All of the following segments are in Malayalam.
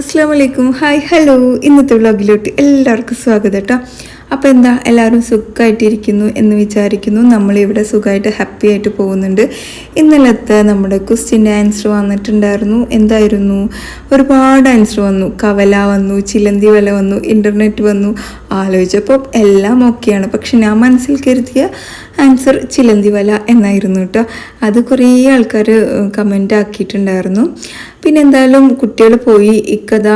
അസ്സാം വലൈക്കും ഹായ് ഹലോ ഇന്നത്തെ വ്ളോഗിലോട്ട് എല്ലാവർക്കും സ്വാഗതം കേട്ടോ അപ്പോൾ എന്താ എല്ലാവരും സുഖമായിട്ടിരിക്കുന്നു എന്ന് വിചാരിക്കുന്നു. നമ്മളിവിടെ സുഖമായിട്ട് ഹാപ്പി ആയിട്ട് പോകുന്നുണ്ട്. ഇന്നലത്തെ നമ്മുടെ ക്വസ്റ്റ്യന്റെ ആൻസർ വന്നിട്ടുണ്ടായിരുന്നു. എന്തായിരുന്നു? ഒരുപാട് ആൻസർ വന്നു. കവല വന്നു ചിലന്തി വല വന്നു ഇന്റർനെറ്റ് വന്നു. ആലോചിച്ചപ്പോൾ എല്ലാം ഓക്കെയാണ് പക്ഷെ ഞാൻ മനസ്സിൽ കരുതിയ ആൻസർ ചിലന്തി വല എന്നായിരുന്നു കേട്ടോ അത് കുറേ ആൾക്കാർ കമന്റ് ആക്കിയിട്ടുണ്ടായിരുന്നു. പിന്നെ എന്തായാലും കുട്ടികൾ പോയി ഇക്കഥ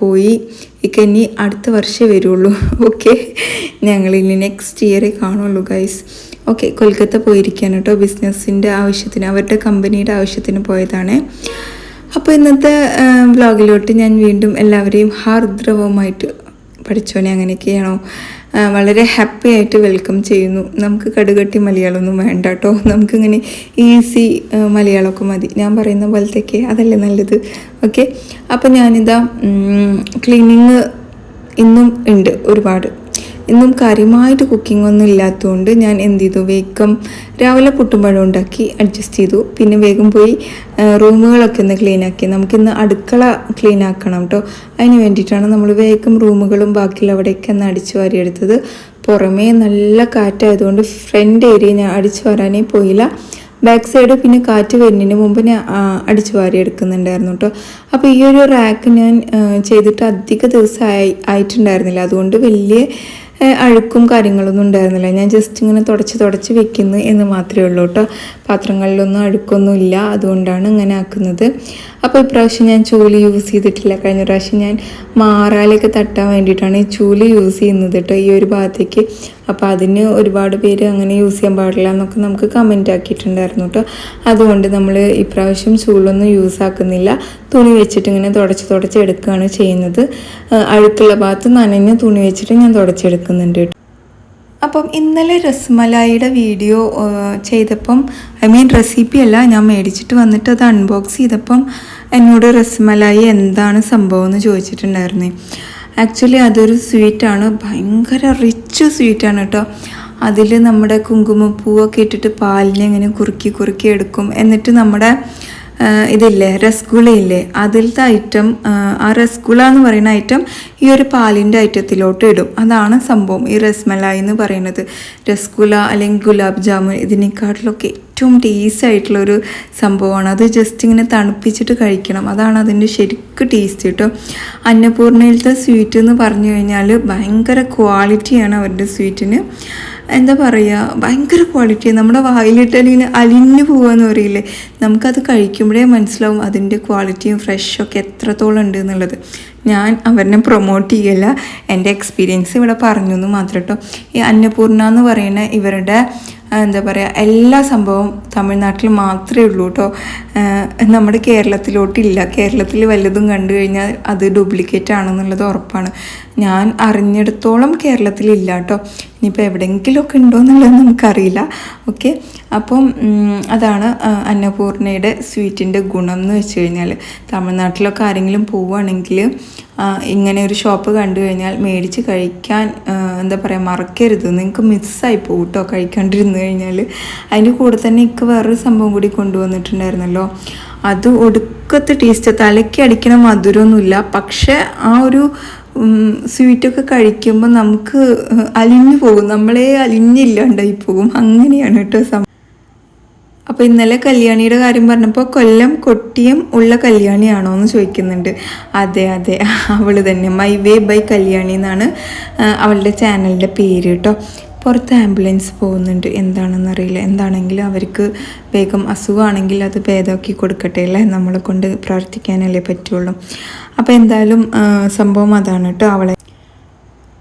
പോയി. ഇക്ക ഇനി അടുത്ത വർഷമേ വരുള്ളൂ. ഓക്കെ ഞങ്ങൾ ഇനി നെക്സ്റ്റ് ഇയറേ കാണുള്ളൂ ഗൈസ് ഓക്കെ കൊൽക്കത്ത പോയിരിക്കുകയാണ് കേട്ടോ ബിസിനസ്സിന്റെ ആവശ്യത്തിന് അവരുടെ കമ്പനിയുടെ ആവശ്യത്തിന് പോയതാണ്. അപ്പോൾ ഇന്നത്തെ വ്ലോഗിലോട്ട് ഞാൻ വീണ്ടും എല്ലാവരെയും ഹാർദ്രവമായിട്ട് പഠിച്ചോനെ അങ്ങനെയൊക്കെയാണോ? വളരെ ഹാപ്പി ആയിട്ട് വെൽക്കം ചെയ്യുന്നു. നമുക്ക് കടുകട്ടി മലയാളമൊന്നും വേണ്ട കേട്ടോ നമുക്കിങ്ങനെ ഈസി മലയാളമൊക്കെ മതി. ഞാൻ പറയുന്ന പോലത്തേക്ക് അതല്ലേ നല്ലത്. ഓക്കെ അപ്പം ഞാനിതാ ക്ലീനിങ് ഇന്നും ഉണ്ട് ഒരുപാട്. ഇന്നും കാര്യമായിട്ട് കുക്കിംഗ് ഒന്നും ഇല്ലാത്തതുകൊണ്ട് ഞാൻ എന്ത് ചെയ്തു? വേഗം രാവിലെ പുട്ടുംപഴം ഉണ്ടാക്കി അഡ്ജസ്റ്റ് ചെയ്തു. പിന്നെ വേഗം പോയി റൂമുകളൊക്കെ ഒന്ന് ക്ലീൻ ആക്കി. നമുക്കിന്ന് അടുക്കള ക്ലീൻ ആക്കണം കേട്ടോ അതിന് വേണ്ടിയിട്ടാണ് നമ്മൾ വേഗം റൂമുകളും ബാക്കിയുള്ള അവിടെയൊക്കെ ഒന്ന് അടിച്ചു വാരിയെടുത്തത്. പുറമേ നല്ല കാറ്റായതുകൊണ്ട് ഫ്രണ്ട് ഏരിയ ഞാൻ അടിച്ചു വരാനേ പോയില്ല. ബാക്ക് സൈഡ് പിന്നെ കാറ്റ് വരുന്നതിന് മുമ്പ് ഞാൻ അടിച്ചു വാരി എടുക്കുന്നുണ്ടായിരുന്നു കേട്ടോ അപ്പോൾ ഈ ഒരു റാക്ക് ഞാൻ ചെയ്തിട്ട് അധിക ദിവസമായി ആയി ആയിട്ടുണ്ടായിരുന്നില്ല. അതുകൊണ്ട് വലിയ അഴുക്കും കാര്യങ്ങളൊന്നും ഉണ്ടായിരുന്നില്ല. ഞാൻ ജസ്റ്റ് ഇങ്ങനെ തുടച്ച് തുടച്ച് വെക്കുന്നു എന്ന് മാത്രമേ ഉള്ളൂ കേട്ടോ പാത്രങ്ങളിലൊന്നും അഴുക്കൊന്നും ഇല്ല അതുകൊണ്ടാണ് ഇങ്ങനെ ആക്കുന്നത്. അപ്പോൾ ഇപ്രാവശ്യം ഞാൻ ചൂൽ യൂസ് ചെയ്തിട്ടില്ല. കഴിഞ്ഞ പ്രാവശ്യം ഞാൻ മാറാലൊക്കെ തട്ടാൻ വേണ്ടിയിട്ടാണ് ഈ ചൂൽ യൂസ് ചെയ്യുന്നത് കേട്ടോ ഈ ഒരു ഭാഗത്തേക്ക്. അപ്പോൾ അതിന് ഒരുപാട് പേര് അങ്ങനെ യൂസ് ചെയ്യാൻ പാടില്ല എന്നൊക്കെ നമുക്ക് കമന്റ് ആക്കിയിട്ടുണ്ടായിരുന്നു കേട്ടോ അതുകൊണ്ട് നമ്മൾ ഇപ്രാവശ്യം ചൂളൊന്നും യൂസ് ആക്കുന്നില്ല. തുണി വെച്ചിട്ട് ഇങ്ങനെ തുടച്ച് തുടച്ച് എടുക്കുകയാണ് ചെയ്യുന്നത്. അഴുക്കുള്ള ഭാഗത്ത് നനഞ്ഞ തുണി വെച്ചിട്ട് ഞാൻ തുടച്ചെടുക്കുന്നുണ്ട് കേട്ടോ അപ്പം ഇന്നലെ രസ്മലായിയുടെ വീഡിയോ ചെയ്തപ്പം ഐ മീൻ റെസിപ്പി അല്ല ഞാൻ മേടിച്ചിട്ട് വന്നിട്ട് അത് അൺബോക്സ് ചെയ്തപ്പം എന്നോട് രസ്മലായി എന്താണ് സംഭവം എന്ന് ചോദിച്ചിട്ടുണ്ടായിരുന്നു. ആക്ച്വലി അതൊരു സ്വീറ്റാണ് ഭയങ്കര റിച്ച് സ്വീറ്റാണ് കേട്ടോ. അതിൽ നമ്മുടെ കുങ്കുമപ്പൂവൊക്കെ ഇട്ടിട്ട് പാലിനെ ഇങ്ങനെ കുറുക്കി കുറുക്കി എടുക്കും. എന്നിട്ട് നമ്മുടെ ഇതില്ലേ രസഗുളയില്ലേ അതിലത്തെ ഐറ്റം ആ, രസഗുള എന്ന് പറയുന്ന ഐറ്റം ഈ ഒരു പാലിന്റെ ഐറ്റത്തിലോട്ട് ഇടും. അതാണ് സംഭവം ഈ രസ്മലായി എന്ന് പറയുന്നത്. രസഗുള അല്ലെങ്കിൽ ഗുലാബ് ജാമുൻ ഇതിനെക്കാട്ടിലൊക്കെ ഏറ്റവും ടേസ്റ്റ് ആയിട്ടുള്ളൊരു സംഭവമാണ്. അത് ജസ്റ്റ് ഇങ്ങനെ തണുപ്പിച്ചിട്ട് കഴിക്കണം. അതാണ് അതിന്റെ ശരിക്കും ടേസ്റ്റ് കേട്ടോ അന്നപൂർണയിലത്തെ സ്വീറ്റ് എന്ന് പറഞ്ഞു കഴിഞ്ഞാൽ ഭയങ്കര ക്വാളിറ്റിയാണ് അവരുടെ സ്വീറ്റിന് എന്താ പറയുക ഭയങ്കര ക്വാളിറ്റി നമ്മുടെ വായിലിട്ട് അല്ലെങ്കിൽ അലിഞ്ഞു പോകാമെന്ന് പറയില്ലേ? നമുക്കത് കഴിക്കുമ്പോഴേ മനസ്സിലാവും അതിന്റെ ക്വാളിറ്റിയും ഫ്രഷൊക്കെ എത്രത്തോളം ഉണ്ട് എന്നുള്ളത്. ഞാൻ അവരെ പ്രൊമോട്ട് ചെയ്യല്ല. എന്റെ എക്സ്പീരിയൻസ് ഇവിടെ പറഞ്ഞു എന്ന് മാത്രം കേട്ടോ ഈ അന്നപൂർണ എന്ന് പറയുന്ന ഇവരുടെ എന്താ പറയുക എല്ലാ സംഭവവും തമിഴ്നാട്ടിൽ മാത്രമേ ഉള്ളൂ കേട്ടോ നമ്മുടെ കേരളത്തിലോട്ടില്ല. കേരളത്തിൽ വല്ലതും കണ്ടു കഴിഞ്ഞാൽ അത് ഡ്യൂപ്ലിക്കേറ്റ് ആണെന്നുള്ളത് ഉറപ്പാണ്. ഞാൻ അറിഞ്ഞിടത്തോളം കേരളത്തിലില്ല കേട്ടോ ഇനിയിപ്പോൾ എവിടെയെങ്കിലുമൊക്കെ ഉണ്ടോ എന്നുള്ളത് നമുക്കറിയില്ല. ഓക്കെ അപ്പം അതാണ് അന്നപൂർണയുടെ സ്വീറ്റിന്റെ ഗുണം എന്ന് വെച്ച് കഴിഞ്ഞാൽ തമിഴ്നാട്ടിലൊക്കെ ആരെങ്കിലും പോവുകയാണെങ്കിൽ ഇങ്ങനെ ഒരു ഷോപ്പ് കണ്ടു കഴിഞ്ഞാൽ മേടിച്ച് കഴിക്കാൻ എന്താ പറയുക മറക്കരുത്. നിങ്ങൾക്ക് മിസ്സായി പോകും കേട്ടോ കഴിക്കാണ്ടിരുന്ന് കഴിഞ്ഞാൽ അതിന്റെ കൂടെ തന്നെ ഇക്ക് വേറൊരു സംഭവം കൂടി കൊണ്ടുവന്നിട്ടുണ്ടായിരുന്നല്ലോ. അത് ഒടുക്കത്തെ ടേസ്റ്റ് തലയ്ക്ക് അടിക്കണ മധുരമൊന്നുമില്ല. പക്ഷേ ആ ഒരു സ്വീറ്റൊക്കെ കഴിക്കുമ്പോൾ നമുക്ക് അലിഞ്ഞു പോകും. നമ്മളെ അലിഞ്ഞില്ലാണ്ടായി പോകും. അങ്ങനെയാണ് കേട്ടോ സം അപ്പോൾ ഇന്നലെ കല്യാണിയുടെ കാര്യം പറഞ്ഞപ്പോൾ കൊല്ലം കൊട്ടിയം ഉള്ള കല്യാണിയാണോ എന്ന് ചോദിക്കുന്നുണ്ട്. അതെ അതെ. അവൾ തന്നെ. മൈ വേ ബൈ കല്യാണി എന്നാണ് അവളുടെ ചാനലിന്റെ പേര് കേട്ടോ. പുറത്ത് ആംബുലൻസ് പോകുന്നുണ്ട്. എന്താണെന്നറിയില്ല എന്താണെങ്കിലും അവർക്ക് വേഗം അസുഖമാണെങ്കിൽ അത് ഭേദമാക്കി കൊടുക്കട്ടെ അല്ലേ? നമ്മളെ കൊണ്ട് പ്രാർത്ഥിക്കാനല്ലേ പറ്റുള്ളൂ. അപ്പോൾ എന്തായാലും സംഭവം അതാണ് കേട്ടോ അവളെ.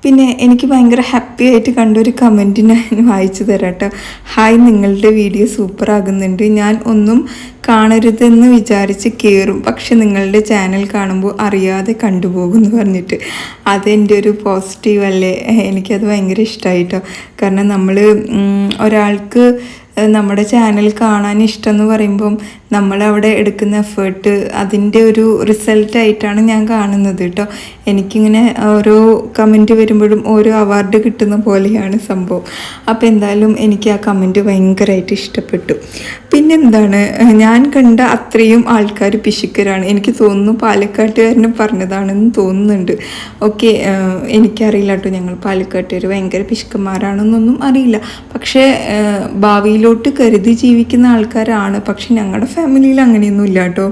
പിന്നെ എനിക്ക് ഭയങ്കര ഹാപ്പി ആയിട്ട് കണ്ടൊരു കമന്റ് ഞാൻ വായിച്ചു തരാം കേട്ടോ ഹായ് നിങ്ങളുടെ വീഡിയോ സൂപ്പർ ആകുന്നുണ്ട്. ഞാൻ ഒന്നും കാണരുതെന്ന് വിചാരിച്ച് കയറും പക്ഷെ നിങ്ങളുടെ ചാനൽ കാണുമ്പോൾ അറിയാതെ കണ്ടുപോകും എന്ന് പറഞ്ഞിട്ട്. അതെന്റെ ഒരു പോസിറ്റീവ് അല്ലേ? എനിക്കത് ഭയങ്കര ഇഷ്ടമായി കേട്ടോ കാരണം നമ്മൾ ഒരാൾക്ക് നമ്മുടെ ചാനൽ കാണാൻ ഇഷ്ടം എന്ന് പറയുമ്പം നമ്മളവിടെ എടുക്കുന്ന എഫേർട്ട് അതിന്റെ ഒരു റിസൾട്ടായിട്ടാണ് ഞാൻ കാണുന്നത് കേട്ടോ എനിക്കിങ്ങനെ ഓരോ കമന്റ് വരുമ്പോഴും ഓരോ അവാർഡ് കിട്ടുന്ന പോലെയാണ് സംഭവം. അപ്പോൾ എന്തായാലും എനിക്ക് ആ കമന്റ് ഭയങ്കരമായിട്ട് ഇഷ്ടപ്പെട്ടു. പിന്നെന്താണ് ഞാൻ കണ്ട അത്രയും ആൾക്കാർ പിശുക്കരാണ്. എനിക്ക് തോന്നുന്നു പാലക്കാട്ടുകാരനും പറഞ്ഞതാണെന്ന് തോന്നുന്നുണ്ട്. ഓക്കെ എനിക്കറിയില്ല കേട്ടോ ഞങ്ങൾ പാലക്കാട്ടുകാർ ഭയങ്കര പിശുക്കന്മാരാണെന്നൊന്നും അറിയില്ല. പക്ഷേ ഏഹ് ഭാവിയിലോട്ട് കരുതി ജീവിക്കുന്ന ആൾക്കാരാണ്. പക്ഷെ ഞങ്ങളുടെ ഫാമിലിയിൽ അങ്ങനെയൊന്നും ഇല്ല കേട്ടോ.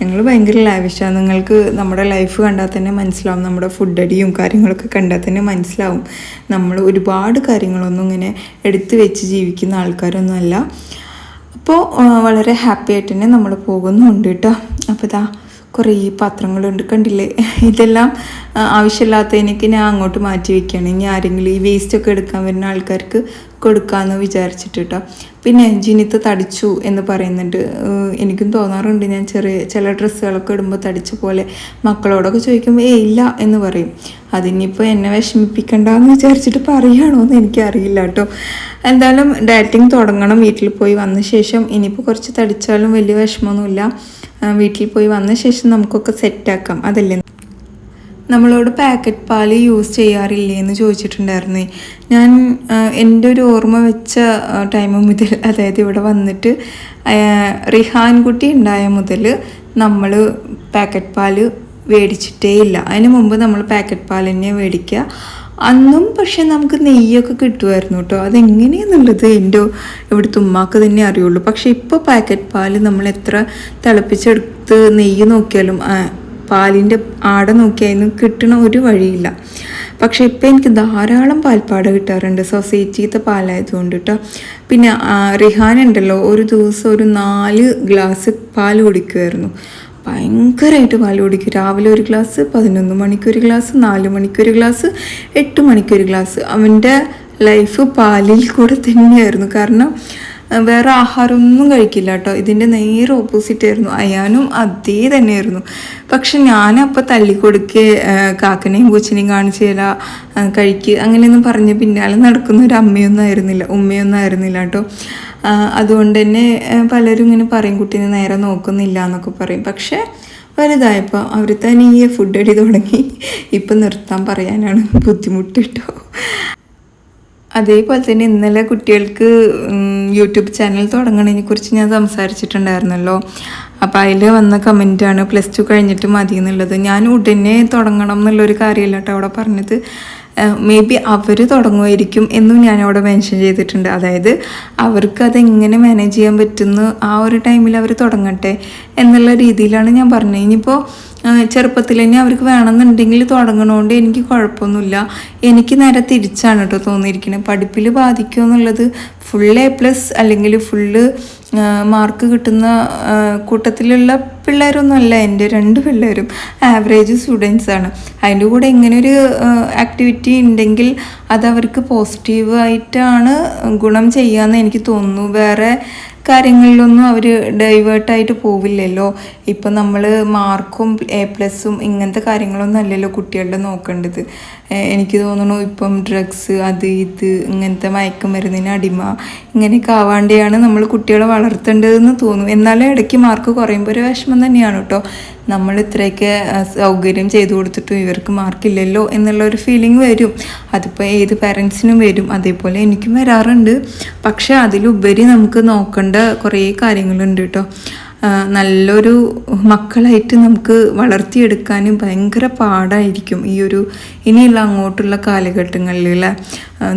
ഞങ്ങൾ ഭയങ്കര ലാവിഷാണ്. നിങ്ങൾക്ക് നമ്മുടെ ലൈഫ് കണ്ടാൽ തന്നെ മനസ്സിലാവും. നമ്മുടെ ഫുഡ് അടിയും കാര്യങ്ങളൊക്കെ കണ്ടാൽ തന്നെ മനസ്സിലാവും. നമ്മൾ ഒരുപാട് കാര്യങ്ങളൊന്നും ഇങ്ങനെ എടുത്തു വെച്ച് ജീവിക്കുന്ന ആൾക്കാരൊന്നും അല്ല. അപ്പോൾ വളരെ ഹാപ്പി ആയിട്ട് തന്നെ നമ്മൾ പോകുന്നുണ്ട് കേട്ടോ. അപ്പോൾ ഇതാ കുറേ പാത്രങ്ങളുണ്ട് കണ്ടില്ലേ? ഇതെല്ലാം ആവശ്യമില്ലാത്തതിനൊക്കെ ഞാൻ അങ്ങോട്ട് മാറ്റി വെക്കുകയാണ്. ഇനി ആരെങ്കിലും ഈ വേസ്റ്റ് ഒക്കെ എടുക്കാൻ വരുന്ന ആൾക്കാർക്ക് കൊടുക്കാമെന്ന് വിചാരിച്ചിട്ട് കേട്ടോ പിന്നെ ജിനിത്ത് തടിച്ചു എന്ന് പറയുന്നുണ്ട്. എനിക്കും തോന്നാറുണ്ട് ഞാൻ ചെറിയ ചില ഡ്രസ്സുകളൊക്കെ ഇടുമ്പോൾ തടിച്ച പോലെ മക്കളോടൊക്കെ ചോദിക്കുമ്പോൾ ഏ ഇല്ല എന്ന് പറയും. അതിനിപ്പോൾ എന്നെ വിഷമിപ്പിക്കണ്ടെന്ന് വിചാരിച്ചിട്ട് പറയുകയാണോ എന്ന് എനിക്കറിയില്ല കേട്ടോ. എന്തായാലും ഡയറ്റിങ് തുടങ്ങണം. വീട്ടിൽ പോയി വന്ന ശേഷം ഇനിയിപ്പോൾ കുറച്ച് തടിച്ചാലും വലിയ വിഷമമൊന്നുമില്ല. വീട്ടിൽ പോയി വന്ന ശേഷം നമുക്കൊക്കെ സെറ്റാക്കാം അതല്ലേ? നമ്മളോട് പാക്കറ്റ് പാൽ യൂസ് ചെയ്യാറില്ലേ എന്ന് ചോദിച്ചിട്ടുണ്ടായിരുന്നേ. ഞാൻ എന്റെ ഒരു ഓർമ്മ വെച്ച ടൈം മുതൽ അതായത് ഇവിടെ വന്നിട്ട് റിഹാൻ കുട്ടി ഉണ്ടായ മുതൽ നമ്മൾ പാക്കറ്റ് പാൽ മേടിച്ചിട്ടേ ഇല്ല അതിന് മുമ്പ് നമ്മൾ പാക്കറ്റ് പാൽ തന്നെ മേടിക്കുക അന്നും പക്ഷെ നമുക്ക് നെയ്യൊക്കെ കിട്ടുമായിരുന്നു കേട്ടോ. അതെങ്ങനെയാണെന്നുള്ളത് എന്റെ ഇവിടുത്തെ ഉമ്മാക്ക് തന്നെ അറിയുള്ളൂ. പക്ഷേ ഇപ്പോൾ പാക്കറ്റ് പാൽ നമ്മൾ എത്ര തിളപ്പിച്ചെടുത്ത് നെയ്യ് നോക്കിയാലും പാലിന്റെ ആട നോക്കിയായിരുന്നു കിട്ടണ ഒരു വഴിയില്ല. പക്ഷേ ഇപ്പം എനിക്ക് ധാരാളം പാൽപ്പാട കിട്ടാറുണ്ട്. സൊസൈറ്റിത്തെ പാലായതുകൊണ്ട് കേട്ടോ. പിന്നെ റിഹാൻ ഉണ്ടല്ലോ ഒരു ദിവസം ഒരു നാല് ഗ്ലാസ് പാൽ കുടിക്കുമായിരുന്നു. ഭയങ്കരമായിട്ട് പാൽ കുടിക്കും. രാവിലെ ഒരു ഗ്ലാസ് പതിനൊന്ന് മണിക്കൊരു ഗ്ലാസ് നാല് മണിക്കൊരു ഗ്ലാസ് എട്ട് മണിക്കൊരു ഗ്ലാസ്. അവന്റെ ലൈഫ് പാലിൽ കൂടെ തന്നെയായിരുന്നു. കാരണം വേറെ ആഹാരമൊന്നും കഴിക്കില്ല കേട്ടോ. ഇതിന്റെ നേരെ ഓപ്പോസിറ്റ് ആയിരുന്നു. അയാനും അതേ തന്നെയായിരുന്നു. പക്ഷെ ഞാനപ്പോൾ തല്ലിക്കൊടുക്കെ കാക്കനെയും കൊച്ചിനെയും കാണിച്ചു തരാ കഴിക്കുക അങ്ങനെയൊന്നും പറഞ്ഞ് പിന്നാലെ നടക്കുന്ന ഒരു അമ്മയൊന്നും ആയിരുന്നില്ല ഉമ്മയൊന്നും ആയിരുന്നില്ല കേട്ടോ. അതുകൊണ്ട് തന്നെ പലരും ഇങ്ങനെ പറയും കുട്ടീനെ നേരെ നോക്കുന്നില്ല എന്നൊക്കെ പറയും. പക്ഷേ വലുതായപ്പോൾ അവർ ഈ ഫുഡ് അടി തുടങ്ങി. ഇപ്പം നിർത്താൻ പറയാനാണ് ബുദ്ധിമുട്ട് കേട്ടോ. അതേപോലെ തന്നെ ഇന്നലെ കുട്ടികൾക്ക് യൂട്യൂബ് ചാനൽ തുടങ്ങണതിനെ കുറിച്ച് ഞാൻ സംസാരിച്ചിട്ടുണ്ടായിരുന്നല്ലോ. അപ്പോൾ അതിൽ വന്ന കമന്റാണ് പ്ലസ് ടു കഴിഞ്ഞിട്ട് മതി എന്നുള്ളത്. ഞാൻ ഉടനെ തുടങ്ങണം എന്നുള്ളൊരു കാര്യമല്ല കേട്ടോ അവിടെ പറഞ്ഞത്. മേ ബി അവർ തുടങ്ങുമായിരിക്കും എന്നും ഞാൻ അവിടെ മെൻഷൻ ചെയ്തിട്ടുണ്ട്. അതായത് അവർക്ക് അതെങ്ങനെ മാനേജ് ചെയ്യാൻ പറ്റുന്നു ആ ഒരു ടൈമിൽ അവർ തുടങ്ങട്ടെ എന്നുള്ള രീതിയിലാണ് ഞാൻ പറഞ്ഞത്. ഇനിയിപ്പോൾ ചെറുപ്പത്തിൽ തന്നെ അവർക്ക് വേണമെന്നുണ്ടെങ്കിൽ തുടങ്ങണോണ്ട് എനിക്ക് കുഴപ്പമൊന്നുമില്ല. എനിക്ക് നേരെ തിരിച്ചാണ് കേട്ടോ തോന്നിയിരിക്കുന്നത് പഠിപ്പിൽ ബാധിക്കുമോ എന്നുള്ളത് ഫുൾ എ പ്ലസ് അല്ലെങ്കിൽ ഫുള്ള് മാർക്ക് കിട്ടുന്ന കൂട്ടത്തിലുള്ള പിള്ളേരൊന്നും അല്ല. എന്റെ രണ്ട് പിള്ളേരും ആവറേജ് സ്റ്റുഡൻസാണ് അതിന്റെ കൂടെ ഇങ്ങനെ ഒരു ആക്ടിവിറ്റി ഉണ്ടെങ്കിൽ അത് അവർക്ക് പോസിറ്റീവായിട്ടാണ് ഗുണം ചെയ്യാമെന്ന് എനിക്ക് തോന്നുന്നു. വേറെ കാര്യങ്ങളിലൊന്നും അവർ ഡൈവേർട്ടായിട്ട് പോവില്ലല്ലോ. ഇപ്പം നമ്മൾ മാർക്കും എ പ്ലസും ഇങ്ങനത്തെ കാര്യങ്ങളൊന്നും അല്ലല്ലോ കുട്ടികളുടെ നോക്കേണ്ടത്. എനിക്ക് തോന്നുന്നു ഇപ്പം ഡ്രഗ്സ് അത് ഇത് ഇങ്ങനത്തെ മയക്കുമരുന്നിന് അടിമ ഇങ്ങനെയൊക്കെ ആവാണ്ടെയാണ് നമ്മൾ കുട്ടികളെ വളർത്തേണ്ടതെന്ന് തോന്നും. എന്നാലും ഇടയ്ക്ക് മാർക്ക് കുറയുമ്പോൾ ഒരു വിഷമം തന്നെയാണ് കേട്ടോ. നമ്മൾ ഇത്രയൊക്കെ സൗകര്യം ചെയ്തു കൊടുത്തിട്ടും ഇവർക്ക് മാർക്കില്ലല്ലോ എന്നുള്ള ഒരു ഫീലിംഗ് വരും. അതിപ്പോൾ ഏത് പാരൻസിനും വരും. അതേപോലെ എനിക്കും വരാറുണ്ട്. പക്ഷേ അതിലുപരി നമുക്ക് നോക്കേണ്ട കുറേ കാര്യങ്ങളുണ്ട് കേട്ടോ. നല്ലൊരു മക്കളായിട്ട് നമുക്ക് വളർത്തിയെടുക്കാനും ഭയങ്കര പാടായിരിക്കും ഈ ഒരു ഇനിയുള്ള അങ്ങോട്ടുള്ള കാലഘട്ടങ്ങളിൽ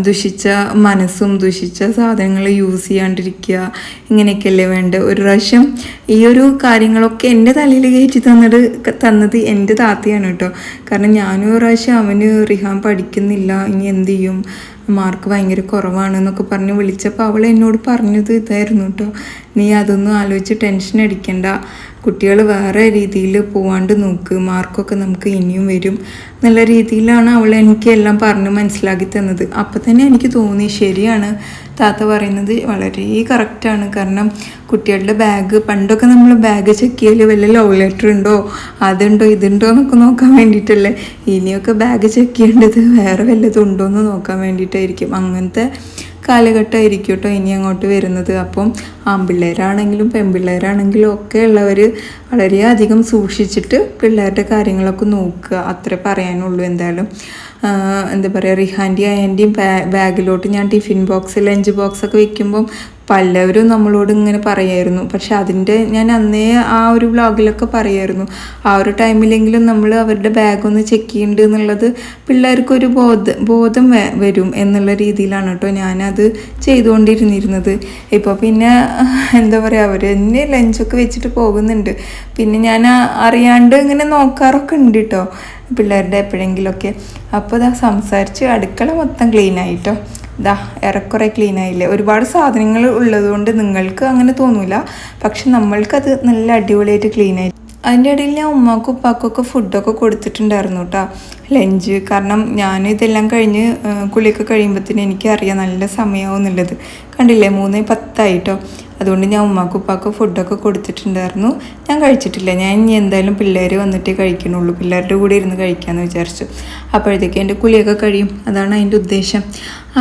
ദുഷിച്ച മനസ്സും ദുഷിച്ച സാധനങ്ങൾ യൂസ് ചെയ്യാണ്ടിരിക്കുക ഇങ്ങനെയൊക്കെയല്ലേ വേണ്ട? ഒരു പ്രാവശ്യം ഈ ഒരു കാര്യങ്ങളൊക്കെ എന്റെ തലയിൽ കയറ്റി തന്നത് തന്നത് എന്റെ താത്തയാണ് കേട്ടോ. കാരണം ഞാനും ഒരു പ്രാവശ്യം അവന് റിഹാൻ പഠിക്കുന്നില്ല ഇനി എന്ത് ചെയ്യും? മാർക്ക് ഭയങ്കര കുറവാണ് എന്നൊക്കെ പറഞ്ഞ് വിളിച്ചപ്പോൾ അവൾ എന്നോട് പറഞ്ഞത് ഇതായിരുന്നു കേട്ടോ നീ അതൊന്നും ആലോചിച്ച് ടെൻഷൻ അടിക്കണ്ട. കുട്ടികൾ വേറെ രീതിയിൽ പോവാണ്ട് നോക്ക് മാർക്കൊക്കെ നമുക്ക് ഇനിയും വരും. നല്ല രീതിയിലാണ് അവൾ എനിക്ക് എല്ലാം പറഞ്ഞ് മനസ്സിലാക്കി തന്നത്. അപ്പം തന്നെ എനിക്ക് തോന്നി ശരിയാണ് താത്ത പറയുന്നത് വളരെ കറക്റ്റാണ് കാരണം കുട്ടികളുടെ ബാഗ് പണ്ടൊക്കെ നമ്മൾ ബാഗ് ചെക്ക് ചെയ്യൽ വല്ല ലവ് ലെറ്റർ ഉണ്ടോ അതുണ്ടോ ഇതുണ്ടോ എന്നൊക്കെ നോക്കാൻ വേണ്ടിയിട്ടല്ലേ ഇനിയൊക്കെ ബാഗ് ചെക്ക് ചെയ്യേണ്ടത് വേറെ വല്ലതും ഉണ്ടോ എന്ന് നോക്കാൻ വേണ്ടിയിട്ടായിരിക്കും അങ്ങനത്തെ കാലഘട്ടമായിരിക്കും കേട്ടോ ഇനി അങ്ങോട്ട് വരുന്നത്. അപ്പം ആൺപിള്ളേരാണെങ്കിലും പെൺപിള്ളേരാണെങ്കിലും ഒക്കെ ഉള്ളവർ വളരെയധികം സൂക്ഷിച്ചിട്ട് പിള്ളേരുടെ കാര്യങ്ങളൊക്കെ നോക്കുക. അത്ര പറയാനുള്ളൂ എന്തായാലും. എന്താ പറയുക റിഹാന്റെയും അയന്റെയും ബാഗിലോട്ട് ഞാൻ ടിഫിൻ ബോക്സ് ലഞ്ച് ബോക്സൊക്കെ വെക്കുമ്പം പലവരും നമ്മളോട് ഇങ്ങനെ പറയായിരുന്നു. പക്ഷെ അതിന്റെ ഞാൻ അന്നേ ആ ഒരു വ്ളോഗിലൊക്കെ പറയായിരുന്നു. ആ ഒരു ടൈമിലെങ്കിലും നമ്മൾ അവരുടെ ബാഗ് ഒന്ന് ചെക്ക് ചെയ്യുന്നുണ്ട് എന്നുള്ളത് പിള്ളേർക്കൊരു ബോധ ബോധം വരും എന്നുള്ള രീതിയിലാണ് കേട്ടോ ഞാനത് ചെയ്തുകൊണ്ടിരുന്നിരുന്നത്. ഇപ്പോൾ പിന്നെ എന്താ പറയുക അവർ തന്നെ ലഞ്ചൊക്കെ വെച്ചിട്ട് പോകുന്നുണ്ട്. പിന്നെ ഞാൻ അറിയാണ്ട് ഇങ്ങനെ നോക്കാറൊക്കെ ഉണ്ട് കേട്ടോ പിള്ളേരുടെ എപ്പോഴെങ്കിലുമൊക്കെ. അപ്പോൾ ഇതാ സംസാരിച്ച് അടുക്കള മൊത്തം ക്ലീൻ ആയിട്ടോ ഇതാ ഏറെക്കുറെ ക്ലീൻ ആയില്ലേ? ഒരുപാട് സാധനങ്ങൾ ഉള്ളതുകൊണ്ട് നിങ്ങൾക്ക് അങ്ങനെ തോന്നൂല. പക്ഷെ നമ്മൾക്കത് നല്ല അടിപൊളിയായിട്ട് ക്ലീൻ ആയി. അതിന്റെ ഇടയിൽ ഞാൻ ഉമ്മാക്കും ഉപ്പാക്കൊക്കെ ഫുഡൊക്കെ കൊടുത്തിട്ടുണ്ടായിരുന്നു കേട്ടോ ലഞ്ച് കാരണം ഞാൻ ഇതെല്ലാം കഴിഞ്ഞ് കുളിയൊക്കെ കഴിയുമ്പോഴത്തേന് എനിക്കറിയാം നല്ല സമയമാവുന്നുള്ളത് കണ്ടില്ലേ? മൂന്ന് പത്തായിട്ടോ. അതുകൊണ്ട് ഞാൻ ഉമ്മാക്കും ഉപ്പാക്കും ഫുഡൊക്കെ കൊടുത്തിട്ടുണ്ടായിരുന്നു. ഞാൻ കഴിച്ചിട്ടില്ല. ഞാൻ ഇനി എന്തായാലും പിള്ളേർ വന്നിട്ടേ കഴിക്കണുള്ളൂ പിള്ളേരുടെ കൂടെ ഇരുന്ന് കഴിക്കാമെന്ന് വിചാരിച്ചു. അപ്പോഴത്തേക്കും എന്റെ കുളിയൊക്കെ കഴിയും. അതാണ് അതിന്റെ ഉദ്ദേശം.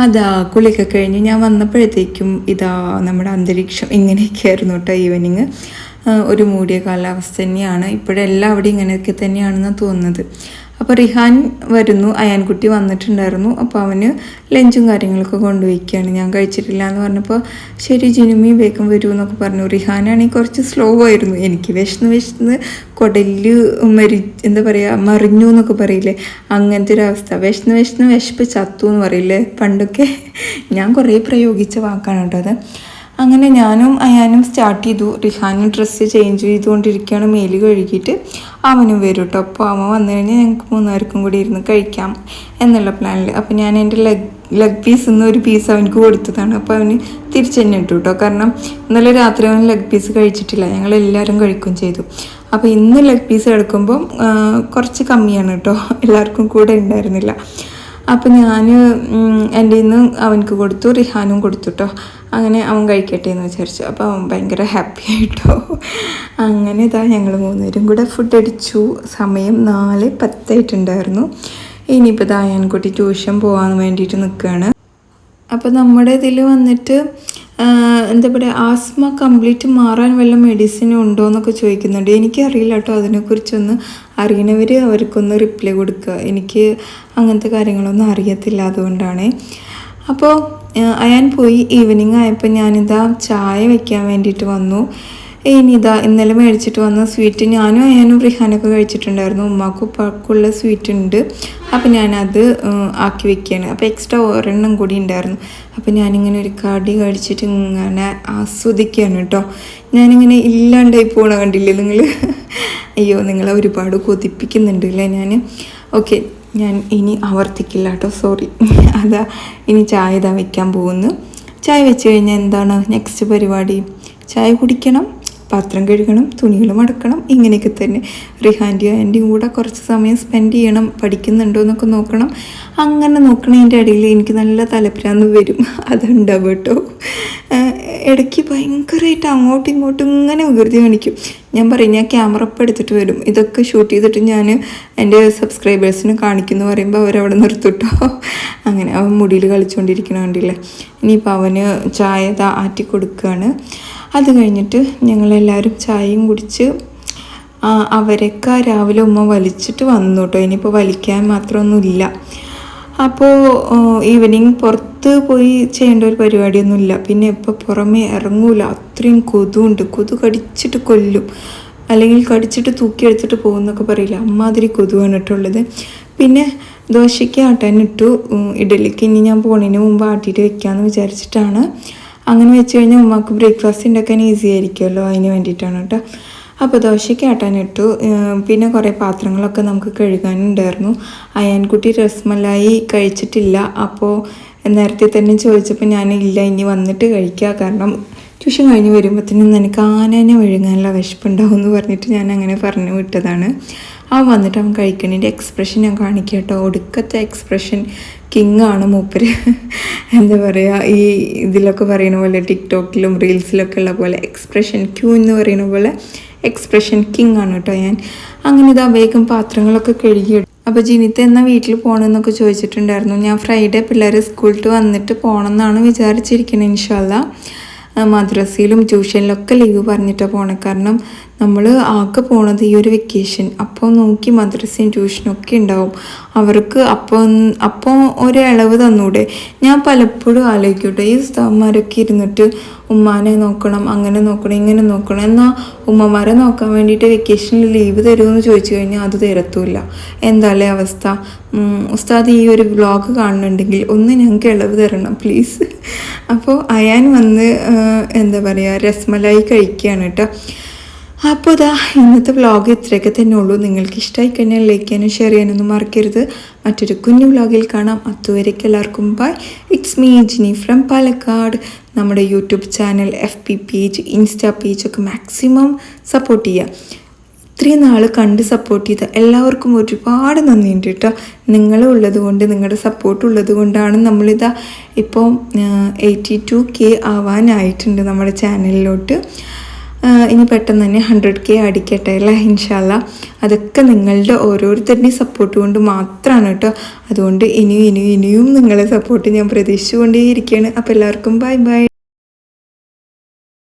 അതാ കുളിയൊക്കെ കഴിഞ്ഞ് ഞാൻ വന്നപ്പോഴത്തേക്കും ഇതാ നമ്മുടെ അന്തരീക്ഷം ഇങ്ങനെയൊക്കെയായിരുന്നു കേട്ടോ ഈവനിങ് ഒരു മൂടിയ കാലാവസ്ഥ തന്നെയാണ്. ഇപ്പോഴെല്ലാം അവിടെ ഇങ്ങനെയൊക്കെ തന്നെയാണെന്ന് തോന്നുന്നത്. അപ്പോൾ റിഹാൻ വരുന്നു അയാൻകുട്ടി വന്നിട്ടുണ്ടായിരുന്നു. അപ്പോൾ അവന് ലഞ്ചും കാര്യങ്ങളൊക്കെ കൊണ്ടുപോയിക്കുകയാണ് ഞാൻ കഴിച്ചിട്ടില്ല എന്ന് പറഞ്ഞപ്പോൾ ശരി ജിനുമി വേഗം വരൂ എന്നൊക്കെ പറഞ്ഞു. റിഹാനാണെങ്കിൽ കുറച്ച് സ്ലോ ആയിരുന്നു. എനിക്ക് വിശന്ന് വിശന്ന് കൊടൽ മരി എന്താ പറയുക മറിഞ്ഞു എന്നൊക്കെ പറയില്ലേ? അങ്ങനത്തെ ഒരു അവസ്ഥ. വിശന്ന് വിശന്ന് വിശപ്പ് ചത്തു എന്ന് പറയില്ലേ? പണ്ടൊക്കെ ഞാൻ കുറേ പ്രയോഗിച്ച വാക്കാണ് കേട്ടോ അത്. അങ്ങനെ ഞാനും അയാനും സ്റ്റാർട്ട് ചെയ്തു. റിഹാനും ഡ്രസ്സ് ചേഞ്ച് ചെയ്തുകൊണ്ടിരിക്കുകയാണ്. മേൽ കഴുകിയിട്ട് അവനും വരും കേട്ടോ അപ്പോൾ അവൻ വന്നു കഴിഞ്ഞാൽ ഞങ്ങൾക്ക് മൂന്നുപേർക്കും കൂടി ഇരുന്ന് കഴിക്കാം എന്നുള്ള പ്ലാനിൽ അപ്പോൾ ഞാൻ എന്റെ ലെഗ് ലെഗ് പീസ് നിന്ന് ഒരു പീസ് അവനക്ക് കൊടുത്തതാണ്. അപ്പോൾ അവന് തിരിച്ചു തന്നെ ഇട്ടു കേട്ടോ കാരണം ഇന്നലെ രാത്രി അവൻ ലെഗ് പീസ് കഴിച്ചിട്ടില്ല. ഞങ്ങൾ എല്ലാവരും കഴിക്കുകയും ചെയ്തു. അപ്പോൾ ഇന്ന് ലെഗ് പീസ് എടുക്കുമ്പം കുറച്ച് കമ്മിയാണ് കേട്ടോ എല്ലാവർക്കും കൂടെ ഉണ്ടായിരുന്നില്ല അപ്പോൾ ഞാൻ എന്റെ ഇന്ന് അവനക്ക് കൊടുത്തു റിഹാനും കൊടുത്തു കേട്ടോ അങ്ങനെ അവൻ കഴിക്കട്ടെ എന്ന് വിചാരിച്ചു. അപ്പോൾ അവൻ ഭയങ്കര ഹാപ്പി ആയിട്ടോ. അങ്ങനെ ഇതാ ഞങ്ങൾ മൂന്നുപേരും കൂടെ ഫുഡ് അടിച്ചു. സമയം നാല് പത്തായിട്ടുണ്ടായിരുന്നു. ഇനിയിപ്പോൾ ഇതാ കുട്ടി ട്യൂഷൻ പോകാൻ വേണ്ടിയിട്ട് നിൽക്കുകയാണ്. അപ്പോൾ നമ്മുടെ ഇതിൽ വന്നിട്ട് എന്താ പറയുക ആസ്മ കംപ്ലീറ്റ് മാറാൻ വല്ല മെഡിസിനും ഉണ്ടോ എന്നൊക്കെ ചോദിക്കുന്നുണ്ട്. എനിക്കറിയില്ല കേട്ടോ അതിനെക്കുറിച്ചൊന്ന് അറിയണവർ അവർക്കൊന്ന് റിപ്ലൈ കൊടുക്കുക. എനിക്ക് അങ്ങനത്തെ കാര്യങ്ങളൊന്നും അറിയത്തില്ല അതുകൊണ്ടാണ്. അപ്പോൾ അയാൻ പോയി ഈവനിങ് ആയപ്പോൾ ഞാനിതാ ചായ വയ്ക്കാൻ വേണ്ടിയിട്ട് വന്നു. ഇനി ഇതാ ഇന്നലെ മേടിച്ചിട്ട് വന്ന സ്വീറ്റ് ഞാനും അയാനും റിഹാനൊക്കെ കഴിച്ചിട്ടുണ്ടായിരുന്നു. ഉമ്മാക്കും ഉപ്പാക്കുള്ള സ്വീറ്റ് ഉണ്ട്. അപ്പം ഞാനത് ആക്കി വെക്കുകയാണ് അപ്പോൾ എക്സ്ട്രാ ഒരെണ്ണം കൂടി ഉണ്ടായിരുന്നു. അപ്പം ഞാനിങ്ങനെ ഒരു കടി കഴിച്ചിട്ട് ഇങ്ങനെ ആസ്വദിക്കുകയാണ് കേട്ടോ. ഞാനിങ്ങനെ ഇല്ലാണ്ടായി പോകണ കണ്ടില്ലേ നിങ്ങൾ അയ്യോ നിങ്ങളെ ഒരുപാട് കൊതിപ്പിക്കുന്നുണ്ട് അല്ലേ ഞാൻ ഓക്കെ ഞാൻ ഇനി ആവർത്തിക്കില്ല കേട്ടോ സോറി അതാ ഇനി ചായ ഇതാ വെക്കാൻ പോകുന്നു. ചായ വെച്ച് കഴിഞ്ഞാൽ എന്താണ് നെക്സ്റ്റ് പരിപാടി? ചായ കുടിക്കണം പാത്രം കഴുകണം തുണികൾ മടക്കണം ഇങ്ങനെയൊക്കെ തന്നെ. റിഹാന്റെയും ആന്റിയും കൂടെ കുറച്ച് സമയം സ്പെൻഡ് ചെയ്യണം പഠിക്കുന്നുണ്ടോ എന്നൊക്കെ നോക്കണം. അങ്ങനെ നോക്കണതിന്റെ ഇടയിൽ എനിക്ക് നല്ല തലപ്പിരാന്ന് വരും. അതുണ്ടാവും കേട്ടോ. ഇടയ്ക്ക് ഭയങ്കരമായിട്ട് അങ്ങോട്ടും ഇങ്ങോട്ടും ഇങ്ങനെ വികൃതി കാണിക്കും. ഞാൻ പറയും ഞാൻ ക്യാമറ ഒപ്പം എടുത്തിട്ട് വരും. ഇതൊക്കെ ഷൂട്ട് ചെയ്തിട്ട് ഞാൻ എന്റെ സബ്സ്ക്രൈബേഴ്സിന് കാണിക്കുന്നു പറയുമ്പോൾ അവരവിടെ നിർത്തിട്ടോ. അങ്ങനെ അവൻ മുടിയിൽ കളിച്ചുകൊണ്ടിരിക്കണ കണ്ടില്ലേ? ഇനിയിപ്പോൾ അവന് ചായ ആറ്റി കൊടുക്കുകയാണ് അത് കഴിഞ്ഞിട്ട് ഞങ്ങളെല്ലാവരും ചായയും കുടിച്ച് അവരൊക്കെ രാവിലെ ഉമ്മ വലിച്ചിട്ട് വന്നു കേട്ടോ. ഇനിയിപ്പോൾ വലിക്കാൻ മാത്രമൊന്നുമില്ല. അപ്പോൾ ഈവനിങ് പുറത്ത് പോയി ചെയ്യേണ്ട ഒരു പരിപാടിയൊന്നുമില്ല. പിന്നെ ഇപ്പോൾ പുറമേ ഇറങ്ങൂല. അത്രയും കൊതുണ്ട് കൊതു കടിച്ചിട്ട് കൊല്ലും. അല്ലെങ്കിൽ കടിച്ചിട്ട് തൂക്കിയെടുത്തിട്ട് പോകുന്നൊക്കെ പറയില്ല? അമ്മാതിരി കൊതുവാണ് കേട്ടുള്ളത് പിന്നെ ദോശയ്ക്ക് ആട്ടാനിട്ടു ഇഡലിക്ക് ഇനി ഞാൻ പോണതിന് മുമ്പ് ആട്ടിയിട്ട് വെക്കാമെന്ന് വിചാരിച്ചിട്ടാണ്. അങ്ങനെ വെച്ച് കഴിഞ്ഞാൽ ഉമ്മാക്ക് ബ്രേക്ക്ഫാസ്റ്റ് ഉണ്ടാക്കാൻ ഈസി ആയിരിക്കുമല്ലോ. അതിന് വേണ്ടിയിട്ടാണ് കേട്ടോ. അപ്പോൾ ദോശയ്ക്ക് ആട്ടാനിട്ടു പിന്നെ കുറേ പാത്രങ്ങളൊക്കെ നമുക്ക് കഴുകാനുണ്ടായിരുന്നു. അയാൻകുട്ടി രസ്മലായി കഴിച്ചിട്ടില്ല. അപ്പോൾ നേരത്തെ തന്നെ ചോദിച്ചപ്പോൾ ഞാൻ ഇല്ല ഇനി വന്നിട്ട് കഴിക്കുക കാരണം ട്യൂഷൻ കഴിഞ്ഞ് വരുമ്പോഴത്തേനും നിനക്ക് ആനേനെ വിഴുങ്ങാനുള്ള വിശപ്പുണ്ടാവും എന്ന് പറഞ്ഞിട്ട് ഞാൻ അങ്ങനെ പറഞ്ഞു വിട്ടതാണ്. അവൻ വന്നിട്ട് അവൻ കഴിക്കണതിന്റെ എക്സ്പ്രഷൻ ഞാൻ കാണിക്കുക കേട്ടോ. ഒടുക്കത്തെ എക്സ്പ്രഷൻ കിങ് ആണ് മൂപ്പര്. എന്താ പറയുക ഈ ഇതിലൊക്കെ പറയുന്ന പോലെ ടിക്ടോക്കിലും റീൽസിലൊക്കെ ഉള്ള പോലെ എക്സ്പ്രഷൻ ക്യൂ എന്ന് പറയുന്ന പോലെ എക്സ്പ്രഷൻ കിങ് ആണ് കേട്ടോ ഞാൻ. അങ്ങനെ ഇതാ വേഗം പാത്രങ്ങളൊക്കെ കഴുകി അപ്പോൾ ജിനിത്ത് എന്നാ വീട്ടിൽ പോകണമെന്നൊക്കെ ചോദിച്ചിട്ടുണ്ടായിരുന്നു. ഞാൻ ഫ്രൈഡേ പിള്ളേർ സ്കൂളിൽ വന്നിട്ട് പോകണം എന്നാണ് വിചാരിച്ചിരിക്കുന്നത് ഇൻഷാല്ല മദ്രസയിലും ട്യൂഷനിലൊക്കെ ലീവ് പറഞ്ഞിട്ടാണ് പോണേ. കാരണം നമ്മൾ ആകെ പോണത് ഈ ഒരു വെക്കേഷൻ അപ്പോൾ നോക്കി മദ്രസയും ട്യൂഷനും ഒക്കെ ഉണ്ടാവും. അവർക്ക് അപ്പോൾ അപ്പോൾ ഒരു ഇളവ് തന്നൂടെ. ഞാൻ പലപ്പോഴും ആലോചിക്കട്ടെ ഈ ഉസ്താവന്മാരൊക്കെ ഇരുന്നിട്ട് ഉമ്മാനെ നോക്കണം അങ്ങനെ നോക്കണം ഇങ്ങനെ നോക്കണം. എന്നാൽ ഉമ്മമാരെ നോക്കാൻ വേണ്ടിയിട്ട് വെക്കേഷനിൽ ലീവ് തരുമെന്ന് ചോദിച്ചു കഴിഞ്ഞാൽ അത് തരത്തൂല്ല. എന്താല്ലേ അവസ്ഥ? ഉസ്താദ് ഈ ഒരു വ്ളോഗ് കാണുന്നുണ്ടെങ്കിൽ ഒന്ന് ഞങ്ങൾക്ക് ഇളവ് തരണം പ്ലീസ് അപ്പോൾ അയാൻ വന്ന് എന്താ പറയുക രസ്മലായി കഴിക്കുകയാണ് കേട്ടോ. അപ്പോൾ ഇതാ ഇന്നത്തെ വ്ളോഗ് ഇത്രയൊക്കെ തന്നെ ഉള്ളൂ. നിങ്ങൾക്ക് ഇഷ്ടമായി കഴിഞ്ഞാൽ ലൈക്ക് ചെയ്യാനും ഷെയർ ചെയ്യാനൊന്നും മറക്കരുത്. മറ്റൊരു കുഞ്ഞു വ്ളോഗിൽ കാണാം. അതുവരേക്ക് എല്ലാവർക്കും bye it's me Jini from Palakkad നമ്മുടെ YouTube channel F P page insta page ഒക്കെ മാക്സിമം സപ്പോർട്ട് ചെയ്യുക ഇത്രയും നാൾ കണ്ട് സപ്പോർട്ട് ചെയ്ത എല്ലാവർക്കും ഒരുപാട് നന്ദിയുണ്ട് കേട്ടോ. നിങ്ങൾ ഉള്ളത് കൊണ്ട് നിങ്ങളുടെ സപ്പോർട്ട് ഉള്ളത് കൊണ്ടാണ് നമ്മളിതാ ഇപ്പോൾ എയ്റ്റി ടു കെ ആവാനായിട്ടുണ്ട് നമ്മുടെ ചാനലിലോട്ട് ഇനി പെട്ടെന്ന് തന്നെ ഹൺഡ്രഡ് കെ അടിക്കട്ടെ അല്ലേ? ഇൻഷാല്ല അതൊക്കെ നിങ്ങളുടെ ഓരോരുത്തരുടെയും സപ്പോർട്ട് കൊണ്ട് മാത്രമാണ് കേട്ടോ. അതുകൊണ്ട് ഇനിയും ഇനിയും ഇനിയും നിങ്ങളെ സപ്പോർട്ട് ഞാൻ പ്രതീക്ഷിച്ചുകൊണ്ടേയിരിക്കുകയാണ്. അപ്പോൾ എല്ലാവർക്കും ബൈ ബൈ